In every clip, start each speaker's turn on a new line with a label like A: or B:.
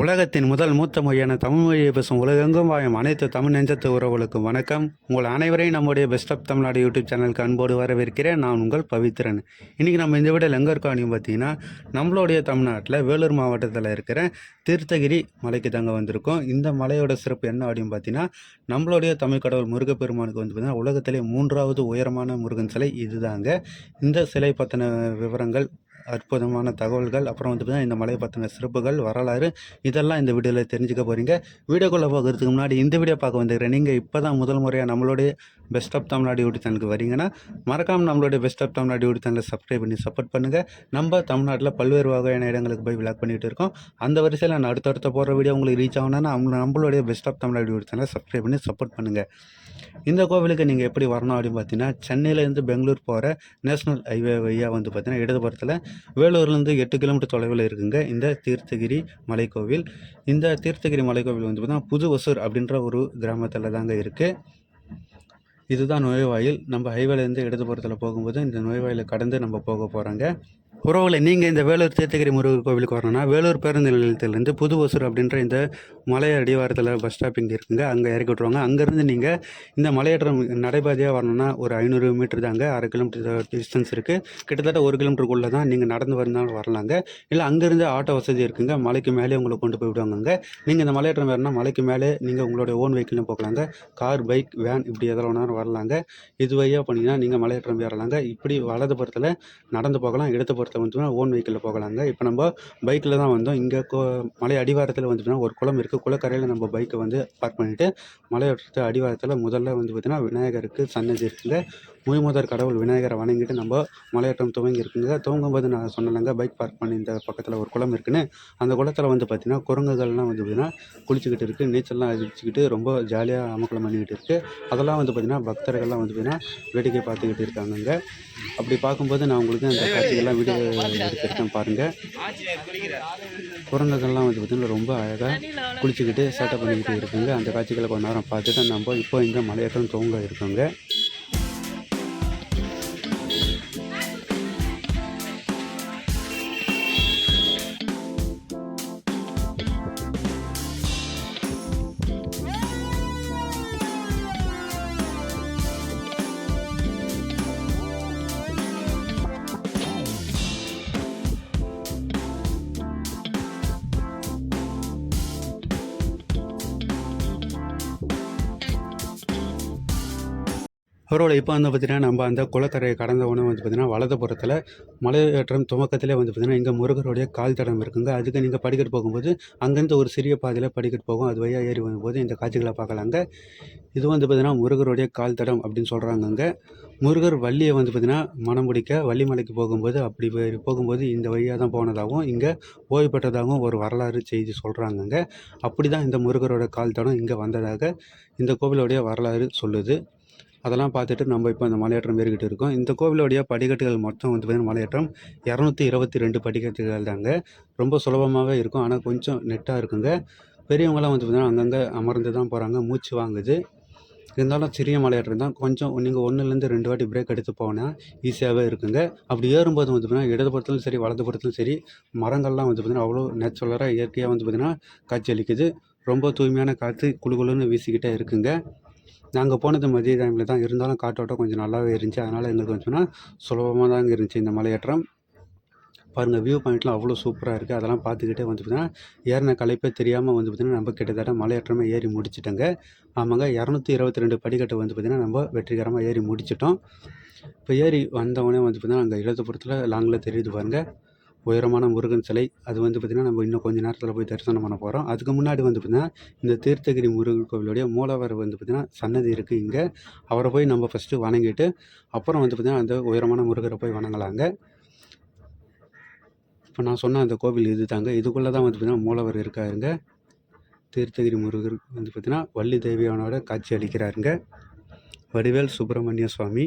A: உலகத்தின் முதல் மூத்த மொழியான தமிழ் மொழியை பேசும் உலகெங்கும் வாயும் அனைத்து தமிழ் நெஞ்சத்து உறவுகளுக்கும் வணக்கம். உங்கள் அனைவரையும் நம்முடைய பெஸ்ட் ஆஃப் தமிழ்நாடு யூடியூப் சேனலுக்கு அன்போடு வரவேற்கிறேன். நான் உங்கள் பவித்ரன். இன்றைக்கி நம்ம இந்த விட எங்கே இருக்கோம் அப்படின்னு பார்த்தீங்கன்னா நம்மளுடைய தமிழ்நாட்டில் வேலூர் மாவட்டத்தில் இருக்கிற தீர்த்தகிரி மலைக்கு தாங்க வந்திருக்கோம். இந்த மலையோட சிறப்பு என்ன அப்படின்னு பார்த்தீங்கன்னா நம்மளுடைய தமிழ் கடவுள் முருகப்பெருமானுக்கு வந்து பார்த்தீங்கன்னா உலகத்திலே மூன்றாவது உயரமான முருகன் சிலை இதுதாங்க. இந்த சிலை பற்றின விவரங்கள் அற்புதமான தகவல்கள். அப்புறம் வந்து பார்த்தீங்கன்னா இந்த மலையை பற்றின சிறப்புகள் வரலாறு இதெல்லாம் இந்த வீடியோவில் தெரிஞ்சுக்க போகிறீங்க வீடியோக்குள்ளே போகிறதுக்கு முன்னாடி இந்த வீடியோ பார்க்க வந்துக்கிறேன் நீங்கள் இப்போ தான் முதல் முறையாக நம்மளுடைய பெஸ்ட் ஆஃப் தமிழ்நாடு யூடியூப் சேனலுக்கு வரீங்கன்னா மறக்காமல் நம்மளுடைய பெஸ்ட் ஆஃப் தமிழ்நாடு யூடியூப் சேனலை சப்ஸ்கிரைப் பண்ணி சப்போர்ட் பண்ணுங்கள் நம்ம தமிழ்நாட்டில் பல்வேறு வகையான இடங்களுக்கு போய் விளாக் பண்ணிகிட்டு இருக்கோம். அந்த வரிசையில் நான் அடுத்தடுத்த போகிற வீடியோ உங்களுக்கு ரீச் ஆகணும்னா நம்மளுடைய பெஸ்ட் ஆஃப் தமிழ்நாடு யூடியூப் சேனலை சப்ஸ்கிரைப் பண்ணி சப்போர்ட் பண்ணுங்கள் இந்த கோவிலுக்கு நீங்கள் எப்படி வரணும் அப்படின்னு பார்த்தீங்கன்னா சென்னையிலேருந்து பெங்களூர் போகிற நேஷனல் ஹைவே வழியாக வந்து பார்த்தீங்கன்னா இடதுபுறத்தில் வேலூர்லேருந்து எட்டு கிலோமீட்டர் தொலைவில் இருக்குங்க. இந்த தீர்த்தகிரி மலைக்கோவில். இந்த தீர்த்தகிரி மலைக்கோவில் வந்து பார்த்தீங்கன்னா புது ஒசூர் அப்படின்ற ஒரு கிராமத்தில் தாங்க இருக்குது இதுதான் நுழைவாயில். நம்ம ஹைவேலேருந்து இடதுபுறத்தில் போகும்போது இந்த நுழைவாயிலை கடந்து நம்ம போக போகிறோங்க உறவுகளை நீங்கள் இந்த வேலூர் தேத்தகிரி முருகர் கோவிலுக்கு வரணும்னா வேலூர் பேருந்து நிலையத்திலேருந்து புது ஒசூர் அப்படின்ற இந்த மலை அடிவாரத்தில் பஸ் ஸ்டாப் இங்கே இருக்குங்க. அங்கே இறக்கி விட்ருவாங்க அங்கேருந்து நீங்கள் இந்த மலையேற்றம் நடைபாதையாக வரணும்னா ஒரு ஐநூறு மீட்டர் தாங்க அரை கிலோமீட்டர் டிஸ்டன்ஸ் இருக்குது கிட்டத்தட்ட ஒரு கிலோமீட்டருக்குள்ளே தான் நீங்கள் நடந்து வந்தாலும் வரலாங்க. இல்லை அங்கேருந்து ஆட்டோ வசதி இருக்குங்க. மலைக்கு மேலே உங்களை கொண்டு போய் விடுவாங்கங்க. நீங்கள் இந்த மலையேற்றம் வரணும்னா மலைக்கு மேலே நீங்கள் உங்களுடைய ஓன் வெஹிக்கிளும் போகலாங்க. கார் பைக் வேன் இப்படி எதில் வேணாலும் வரலாங்க. இது வழியாக போனீங்கன்னா நீங்கள் மலையேற்றம் ஏறலாங்க. இப்படி வலது புறத்தில் நடந்து போகலாம். இடதுபுறத்தில் வந்து ஓன் வெஹிக்கிளில் போகலாங்க. இப்போ நம்ம பைக்கில் தான் வந்தோம். இங்கே கோ மலை அடிவாரத்தில் வந்துட்டுனா ஒரு குளம் இருக்குது குளக்கரையில் நம்ம பைக்கை வந்து பார்க் பண்ணிவிட்டு மலையோட்ட அடிவாரத்தில் முதல்ல வந்து பார்த்திங்கன்னா விநாயகருக்கு சன்னதி இருக்குங்க முழுமுதற் கடவுள் விநாயகரை வணங்கிட்டு நம்ம மலையேற்றம் துவங்கி இருக்குங்க. துவங்கும்போது நான் சொன்னேங்க பைக் பார்க் பண்ணி இந்த பக்கத்தில் ஒரு குளம் இருக்குன்னு. அந்த குளத்தில் வந்து பார்த்திங்கன்னா குரங்குகள்லாம் வந்து பார்த்திங்கன்னா குளிச்சுக்கிட்டு இருக்குது நீச்சல்லாம் அடிச்சுக்கிட்டு ரொம்ப ஜாலியாக அமக்கலம் பண்ணிக்கிட்டு இருக்குது அதெல்லாம் வந்து பார்த்திங்கன்னா பக்தர்கள்லாம் வந்து பார்த்திங்கன்னா வேடிக்கை பார்த்துக்கிட்டு இருக்காங்கங்க. அப்படி பார்க்கும்போது நான் உங்களுக்கு அந்த காட்சிகள்லாம் வீடியோ எடுத்துருக்கேன் பாருங்கள் குரங்குகள்லாம் வந்து பார்த்திங்கன்னா ரொம்ப அழகாக குளிச்சுக்கிட்டு சேட்டை பண்ணிக்கிட்டு இருக்குங்க. அந்த காட்சிகளை கொஞ்ச நேரம் பார்த்துட்டு நம்ம இப்போ இந்த மலையேற்றம் துவங்க இருக்கோங்க. அவரோட இப்போ வந்து பார்த்திங்கன்னா நம்ம அந்த குளக்கரையை கடந்த உடனே வந்து பார்த்திங்கன்னா வலதுபுறத்தில் மலையேற்றம் துவக்கத்திலே வந்து பார்த்திங்கன்னா இங்கே முருகருடைய கால் தடம் இருக்குங்க. அதுக்கு நீங்கள் படிக்கட்டு போகும்போது அங்கேருந்து ஒரு சிறிய பாதையில் படிக்கட்டு போகும். அது வழியாக ஏறி வரும்போது இந்த காட்சிகளை பார்க்கலாங்க. இது வந்து பார்த்திங்கன்னா முருகருடைய கால் தடம் அப்படின்னு சொல்கிறாங்கங்க முருகர் வள்ளியை வந்து பார்த்திங்கன்னா மனம் பிடிக்க வள்ளிமலைக்கு போகும்போது அப்படி போகும்போது இந்த வழியாக தான் போனதாகவும் இங்கே ஓய்வு பெற்றதாகவும் ஒரு வரலாறு செய்தி சொல்கிறாங்கங்க அப்படி தான் இந்த முருகரோட கால் தடம் இங்கே வந்ததாக இந்த கோவிலுடைய வரலாறு சொல்லுது. அதெல்லாம் பார்த்துட்டு நம்ம இப்போ அந்த மலையேற்றம் ஏறிக்கிட்டு இருக்கோம். இந்த கோவிலுடைய படிக்கட்டுகள் மொத்தம் வந்து பார்த்திங்கன்னா மலையேற்றம் இரநூத்தி இருபத்தி ரெண்டு படிக்கட்டுகள் தாங்க. ரொம்ப சுலபமாகவே இருக்கும். ஆனால் கொஞ்சம் நெட்டாக இருக்குங்க. பெரியவங்களாம் வந்து பார்த்திங்கன்னா அங்கங்கே அமர்ந்து தான் போகிறாங்க மூச்சு வாங்குது. இருந்தாலும் சிறிய மலையேற்றம் தான். கொஞ்சம் நீங்கள் ஒன்றுலேருந்து ரெண்டு வாட்டி பிரேக் எடுத்து போனால் ஈஸியாகவே இருக்குங்க. அப்படி ஏறும்போது வந்து பார்த்திங்கன்னா இடதுபுறத்துலையும் சரி வலதுபுறத்துலையும் சரி மரங்கள்லாம் வந்து பார்த்திங்கன்னா அவ்வளோ நேச்சுரலாக இயற்கையாக வந்து பார்த்திங்கன்னா காட்சி அளிக்குது. ரொம்ப தூய்மையான காற்று குளு குளுன்னு வீசிக்கிட்டே இருக்குங்க. நாங்கள் போனது மதிய டைமில் தான். இருந்தாலும் காற்றோட்டம் கொஞ்சம் நல்லாவே இருந்துச்சு. அதனால் எங்களுக்கு கொஞ்சம்னா சுலபமாக தாங்க இருந்துச்சு இந்த மலையேற்றம். பாருங்கள் வியூ பாயிண்ட்லாம் அவ்வளோ சூப்பராக இருக்குது அதெல்லாம் பார்த்துக்கிட்டே வந்து பார்த்தீங்கன்னா ஏறின களைப்பே தெரியாமல் வந்து பார்த்திங்கன்னா நம்ம கிட்டத்தட்ட மலையேற்றமே ஏறி முடிச்சிட்டோங்க. ஆமாங்க இரநூத்தி இருபத்தி ரெண்டு படிக்கட்டு வந்து பார்த்திங்கன்னா நம்ம வெற்றிகரமாக ஏறி முடிச்சிட்டோம். இப்போ ஏறி வந்தவொடனே வந்து பார்த்திங்கன்னா அங்கே இடதுபுறத்தில் லாங்கில் தெரியுது பாருங்கள் உயரமான முருகன் சிலை. அது வந்து பார்த்திங்கன்னா நம்ம இன்னும் கொஞ்சம் நேரத்தில் போய் தரிசனம் பண்ண போகிறோம் அதுக்கு முன்னாடி வந்து பார்த்திங்கன்னா இந்த தீர்த்தகிரி முருகன் கோவிலுடைய மூலவர் வந்து பார்த்திங்கன்னா சன்னதி இருக்குது இங்கே. அவரை போய் நம்ம ஃபஸ்ட்டு வணங்கிட்டு அப்புறம் வந்து பார்த்திங்கன்னா அந்த உயரமான முருகரை போய் வணங்கலாங்க. இப்போ நான் சொன்ன அந்த கோவில் இது தாங்க இதுக்குள்ளே தான் வந்து பார்த்திங்கன்னா மூலவர் இருக்காருங்க. தீர்த்தகிரி முருகர் வந்து பார்த்திங்கன்னா வள்ளி தேவியானோட காட்சி அளிக்கிறாருங்க. வடிவேல் சுப்பிரமணிய சுவாமி.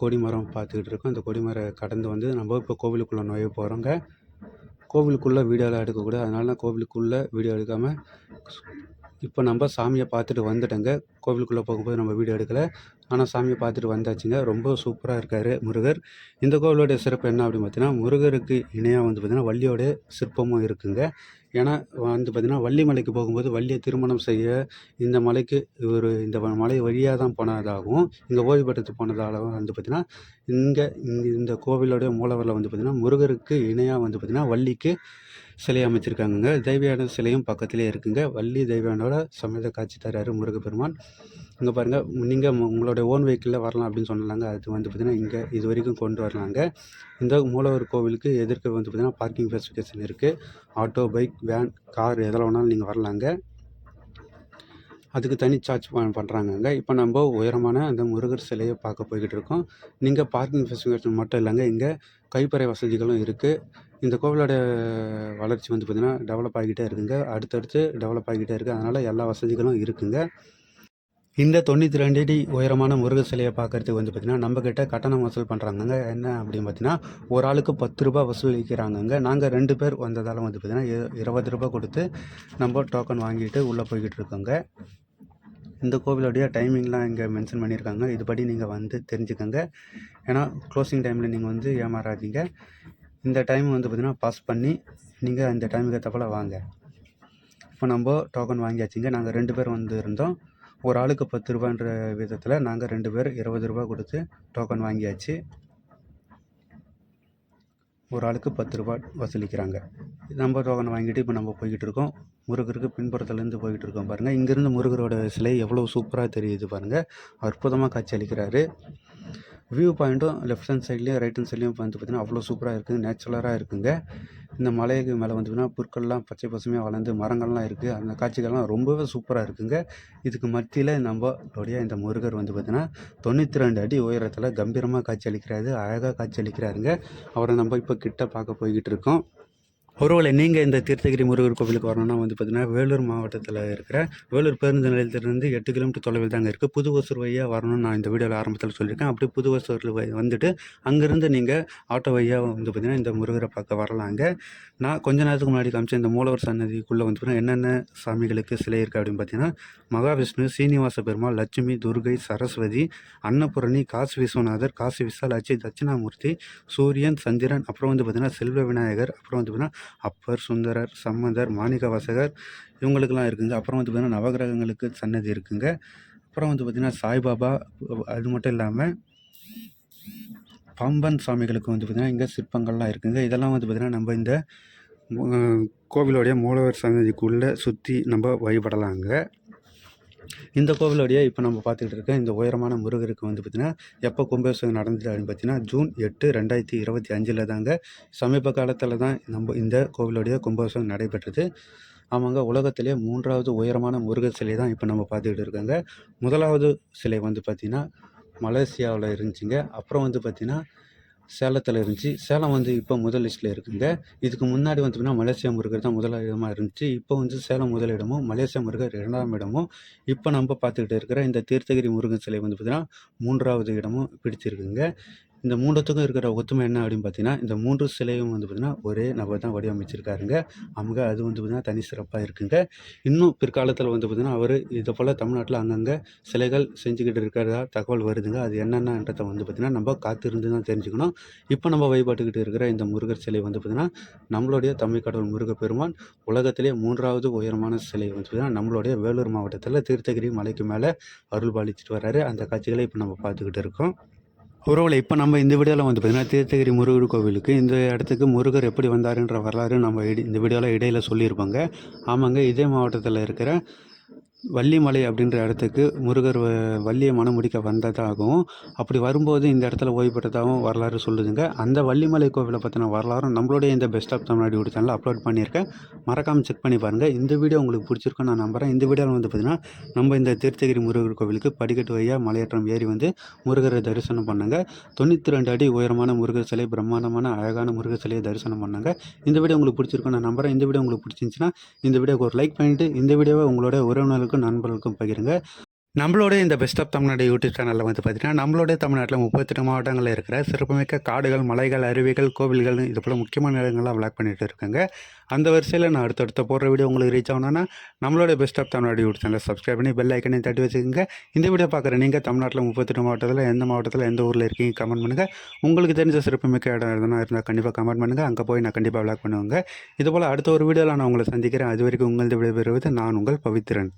A: கொடிமரம் பார்த்துக்கிட்டு இருக்கோம் அந்த கொடிமரம் கடந்து வந்து நம்ம இப்போ கோவிலுக்குள்ளே நுழைய போகிறோங்க கோவிலுக்குள்ளே வீடியோலாம் எடுக்கக்கூடாது அதனால நான் கோவிலுக்குள்ளே வீடியோ எடுக்காமல் இப்போ நம்ம சாமியை பார்த்துட்டு வந்துட்டேங்க. கோவிலுக்குள்ளே போகும்போது நம்ம வீடியோ எடுக்கலை. ஆனால் சாமியை பார்த்துட்டு வந்தாச்சுங்க. ரொம்ப சூப்பராக இருக்கார் முருகர். இந்த கோவிலோடைய சிறப்பு என்ன அப்படின்னு பார்த்தீங்கன்னா முருகருக்கு இணையாக வந்து பார்த்திங்கன்னா வள்ளியோடைய சிற்பமும் இருக்குங்க. ஏன்னா வந்து பார்த்திங்கன்னா வள்ளி மலைக்கு போகும்போது வள்ளியை திருமணம் செய்ய இந்த மலைக்கு இவர் இந்த மலை வழியாக தான் போனதாகவும் இங்கே ஓய்வு பெற்று போனதாகவும் வந்து பார்த்திங்கன்னா இங்கே இந்த கோவிலோடைய மூலவரில் வந்து பார்த்திங்கன்னா முருகருக்கு இணையாக வந்து பார்த்திங்கன்னா வள்ளிக்கு சிலை அமைச்சிருக்காங்கங்க. தெய்வயான சிலையும் பக்கத்திலே இருக்குங்க. வள்ளி தெய்வானோட சமேத காட்சி தராரு முருகப்பெருமான். இங்கே பாருங்கள் நீங்கள் உங்களுடைய ஓன் வெஹிக்கிளில் வரலாம் அப்படின்னு சொன்னாங்க அது வந்து பார்த்திங்கன்னா இங்கே இது வரைக்கும் கொண்டு வரலாங்க. இந்த மூலவர் கோவிலுக்கு எதிர்க்க வந்து பார்த்திங்கன்னா பார்க்கிங் ஃபெசிலிட்டேஷன் இருக்குது ஆட்டோ பைக் வேன் கார் எதில் வேணாலும் நீங்கள் வரலாங்க. அதுக்கு தனி சார்ஜ் பண்ணுறாங்கங்க இப்போ நம்ம உயரமான அந்த முருகர் சிலையை பார்க்க போய்கிட்டு இருக்கோம். நீங்கள் பார்க்கிங் ஃபெசிலிட்டேஷன் மட்டும் இல்லைங்க இங்கே கைப்பறை வசதிகளும் இருக்குது இந்த கோவிலோட வளர்ச்சி வந்து பார்த்திங்கன்னா டெவலப் ஆகிக்கிட்டே இருக்குங்க. அடுத்தடுத்து டெவலப் ஆகிக்கிட்டே இருக்குது அதனால் எல்லா வசதிகளும் இருக்குங்க. இந்த தொண்ணூற்றி ரெண்டு அடி உயரமான முருகர் சிலையை பார்க்கறதுக்கு வந்து பார்த்திங்கன்னா நம்மக்கிட்ட கட்டணம் வசூல் பண்ணுறாங்கங்க என்ன அப்படின்னு பார்த்தீங்கன்னா ஒரு ஆளுக்கு பத்து ரூபா வசூலிக்கிறாங்கங்க. நாங்கள் ரெண்டு பேர் வந்ததால் வந்து பார்த்திங்கன்னா இருபது ரூபா கொடுத்து நம்ம டோக்கன் வாங்கிட்டு உள்ளே போய்கிட்டு இருக்கோங்க. இந்த கோவிலோடைய டைமிங்லாம் இங்கே மென்ஷன் பண்ணியிருக்காங்க. இதுபடி நீங்கள் வந்து தெரிஞ்சுக்கோங்க. ஏன்னா க்ளோசிங் டைமில் நீங்கள் வந்து ஏமாறாதீங்க. இந்த டைம் வந்து பார்த்திங்கன்னா பாஸ் பண்ணி நீங்கள் இந்த டைமுக்கு ஏற்றப்போல் வாங்க. இப்போ நம்ம டோக்கன் வாங்கியாச்சுங்க. நாங்கள் ரெண்டு பேர் வந்து இருந்தோம். ஒரு ஆளுக்கு பத்து ரூபான்ற விதத்தில் நாங்கள் ரெண்டு பேர் இருபது ரூபா கொடுத்து டோக்கன் வாங்கியாச்சு. ஒரு ஆளுக்கு பத்து ரூபா வசூலிக்கிறாங்க. நம்ம டோக்கன் வாங்கிட்டு இப்போ நம்ம போய்கிட்டு இருக்கோம். முருகருக்கு பின்புறத்துலேருந்து போய்கிட்டு இருக்கோம் பாருங்கள் இங்கேருந்து முருகரோட சிலை எவ்வளோ சூப்பராக தெரியுது பாருங்கள் அற்புதமாக காட்சி அளிக்கிறாரு. வியூ பாயிண்ட்டும் லெஃப்ட் ஹேண்ட் சைட்லேயும் ரைட் ஹேண்ட் சைட்லேயும் வந்து பார்த்திங்கன்னா அவ்வளோ சூப்பராக இருக்குது நேச்சுரலாக இருக்குங்க. இந்த மலைக்கு மேலே வந்து பார்த்திங்கன்னா புற்கள்லாம் பச்சை பசுமையாக வளர்ந்து மரங்கள்லாம் இருக்குது அந்த காட்சிகள்லாம் ரொம்பவே சூப்பராக இருக்குங்க. இதுக்கு மத்தியில் நம்மளுடைய இந்த முருகர் வந்து பார்த்திங்கன்னா தொண்ணூற்றி ரெண்டு அடி உயரத்தில் கம்பீரமாக காட்சி அளிக்கிறாரு அழகாக காட்சி அளிக்கிறாருங்க. அவரை நம்ம இப்போ கிட்ட பார்க்க போய்கிட்டு இருக்கோம். ஒருவேளை நீங்கள் இந்த தீர்த்தகிரி முருகர் கோவிலுக்கு வரணும்னா வந்து பார்த்தீங்கன்னா வேலூர் மாவட்டத்தில் இருக்கிற வேலூர் பேருந்து நிலையத்திலிருந்து எட்டு கிலோமீட்டர் தொலைவில் தாங்க இருக்குது புது ஒசூர் வழியாக வரணும்னு நான் இந்த வீடியோவில் ஆரம்பத்தில் சொல்லியிருக்கேன். அப்படி புது ஒசூர் வழி- வந்துட்டு அங்கேருந்து நீங்கள் ஆட்டோ வழியாக வந்து பார்த்திங்கன்னா இந்த முருகரை பார்க்க வரலாங்க. நான் கொஞ்ச நேரத்துக்கு முன்னாடி காமிச்ச இந்த மூலவர் சன்னதிக்குள்ளே வந்து பார்த்தீங்கன்னா என்னென்ன சாமிகளுக்கு சிலை இருக்குது அப்படின்னு பார்த்தீங்கன்னா மகாவிஷ்ணு சீனிவாச பெருமாள் லட்சுமி துர்கை சரஸ்வதி அன்னபூரணி காசி விஸ்வநாதர் காசி விசாலாட்சி தட்சிணாமூர்த்தி சூரியன் சந்திரன் அப்புறம் வந்து பார்த்திங்கன்னா செல்வ விநாயகர் அப்புறம் வந்து பார்த்திங்கன்னா அப்பர் சுந்தரர் சம்மதர் மாணிக்க வாசகர் இவங்களுக்கெல்லாம் இருக்குங்க. அப்புறம் வந்து பார்த்திங்கன்னா நவகிரகங்களுக்கு சன்னதி இருக்குங்க. அப்புறம் வந்து பார்த்திங்கன்னா சாய்பாபா அது மட்டும் இல்லாமல் பம்பன் சாமிகளுக்கு வந்து பார்த்திங்கன்னா இங்கே சிற்பங்கள்லாம் இருக்குங்க. இதெல்லாம் வந்து பார்த்திங்கன்னா நம்ம இந்த கோவிலோடைய மூலவர் சன்னதிக்குள்ளே சுற்றி நம்ம வழிபடலாங்க. இந்த கோவிலோடைய இப்போ நம்ம பார்த்துக்கிட்டு இருக்க இந்த உயரமான முருகருக்கு வந்து பார்த்திங்கன்னா எப்போ கும்பாபிஷேகம் நடந்தது அப்படின்னு பார்த்தீங்கன்னா ஜூன் எட்டு ரெண்டாயிரத்தி இருபத்தி அஞ்சில் தாங்க சமீப காலத்தில் தான் நம்ம இந்த கோவிலோடைய கும்பாபிஷேகம் நடைபெற்றது. ஆமாங்க உலகத்திலே மூன்றாவது உயரமான முருகர் சிலை தான் இப்போ நம்ம பார்த்துக்கிட்டு இருக்கோங்க. முதலாவது சிலை வந்து பார்த்திங்கன்னா மலேசியாவில் இருந்துச்சுங்க. அப்புறம் வந்து பார்த்திங்கன்னா சேலத்தில் இருந்துச்சு. சேலம் வந்து இப்போ முதல் லிஸ்ட்டில் இருக்குங்க. இதுக்கு முன்னாடி வந்து பார்த்தீங்கன்னா மலேசியா முருகர் தான் முதல் இடமா இருந்துச்சு. இப்போ வந்து சேலம் முதலிடமும் மலேசியா முருகர் இரண்டாம் இடமும். இப்போ நம்ம பார்த்துக்கிட்டு இருக்கிற இந்த தீர்த்தகிரி முருகன் சிலை வந்து பார்த்திங்கன்னா மூன்றாவது இடமும் பிடிச்சிருக்குங்க. இந்த மூன்றத்துக்கும் இருக்கிற ஒத்துமை என்ன அப்படின்னு பார்த்தீங்கன்னா இந்த மூன்று சிலையும் வந்து பார்த்திங்கன்னா ஒரே நபர் தான் வடிவமைச்சிருக்காருங்க. அவங்க அது வந்து பார்த்திங்கன்னா தனி சிறப்பாக இருக்குங்க. இன்னும் பிற்காலத்தில் வந்து பார்த்திங்கன்னா அவர் இதை போல் தமிழ்நாட்டில் அங்கங்கே சிலைகள் செஞ்சுக்கிட்டு இருக்கிறதா தகவல் வருதுங்க. அது என்னென்னன்றதை வந்து பார்த்திங்கன்னா நம்ம காத்திருந்து தான் தெரிஞ்சுக்கணும். இப்போ நம்ம வழிபாட்டுக்கிட்டு இருக்கிற இந்த முருகர் சிலை வந்து பார்த்திங்கன்னா நம்மளுடைய தமிழ் கடவுள் முருகப்பெருமான் உலகத்திலே மூன்றாவது உயரமான சிலை வந்து பார்த்திங்கன்னா நம்மளுடைய வேலூர் மாவட்டத்தில் தீர்த்தகிரி மலைக்கு மேலே அருள் பாலிச்சிட்டு வர்றாரு. அந்த காட்சிகளை இப்போ நம்ம பார்த்துக்கிட்டு இருக்கோம். உறவுகளை இப்போ நம்ம இந்த வீடியோவில் வந்து பார்த்திங்கன்னா தீர்த்தகிரி முருகர் கோவிலுக்கு இந்த இடத்துக்கு முருகர் எப்படி வந்தாருன்ற வரலாறு நம்ம இடி- இந்த வீடியோவில் இடையில் சொல்லியிருப்பாங்க. ஆமாங்க இதே மாவட்டத்தில் இருக்கிற வள்ளிமலை அப்படின்ற இடத்துக்கு முருகர் வள்ளியை மணமுடிக்க வந்ததாகவும் அப்படி வரும்போது இந்த இடத்துல ஓய்வு பெற்றதாகவும் வரலாறு சொல்லுதுங்க. அந்த வள்ளிமலை கோவிலை பற்றின வரலாறும் நம்மளுடைய இந்த பெஸ்ட் ஆஃப் தமிழ்நாடு யூடியூப் சேனலில் அப்லோட் பண்ணியிருக்கேன். மறக்காமல் செக் பண்ணி பாருங்கள் இந்த வீடியோ உங்களுக்கு பிடிச்சிருக்கும் நான் நம்புகிறேன் இந்த வீடியோவில் வந்து பார்த்திங்கன்னா நம்ம இந்த தீர்த்தகிரி முருகர் கோவிலுக்கு படிக்கட்டு வழியாக மலையேற்றம் ஏறி வந்து முருகரை தரிசனம் பண்ணாங்க. தொண்ணூற்றி ரெண்டு அடி உயரமான முருகர் சிலை பிரம்மாண்டமான அழகான முருகர் சிலையை தரிசனம் பண்ணாங்க. இந்த வீடியோ உங்களுக்கு பிடிச்சிருக்கும் நான் நம்புறேன். இந்த வீடியோ உங்களுக்கு பிடிச்சிருந்துச்சுன்னா இந்த வீடியோக்கு ஒரு லைக் பண்ணிவிட்டு இந்த வீடியோவை உங்களோட உறவினர்களுக்கும் நண்பர்களுக்கும் பகிருங்க. நம்மளோட இந்த பெஸ்ட் ஆஃப் தமிழ்நாடு யூடியூப் சேனலில் வந்து பார்த்தீங்கன்னா நம்மளோட தமிழ்நாட்டில் முப்பத்தெட்டு மாவட்டங்களில் இருக்கிற சிறப்புமிக்க காடுகள் மலைகள் அருவிகள் கோவில்கள் இது போல் முக்கியமான இடங்கள்லாம் விளாக் பண்ணிட்டு இருக்காங்க. அந்த வரிசையில் நான் அடுத்தடுத்த போடுற வீடியோ உங்களுக்கு ரீச் ஆகணும்னா நம்மளோட பெஸ்ட் ஆஃப் தமிழ்நாடு யூடியூப் சேனலை சப்ஸ்கிரைப் பண்ணி பெல் ஐக்கனையும் தட்டி வச்சுக்கோங்க. இந்த வீடியோ பார்க்குற நீங்கள் தமிழ்நாட்டில் முப்பத்தெட்டு மாவட்டத்தில் எந்த மாவட்டத்தில் எந்த ஊரில் இருக்கீங்க கமெண்ட் பண்ணுங்கள் உங்களுக்கு தெரிஞ்ச சிறப்புமிக்க இடம் எதுனா இருந்தால் கண்டிப்பாக கமெண்ட் பண்ணுங்கள் அங்கே போய் நான் கண்டிப்பாக விளாக் பண்ணுவேங்க. இது போல் அடுத்த ஒரு வீடியோவில் நான் உங்களை சந்திக்கிறேன். அது வரைக்கும் உங்களது விடைபெறுவது நான் உங்கள் பவித்திரன்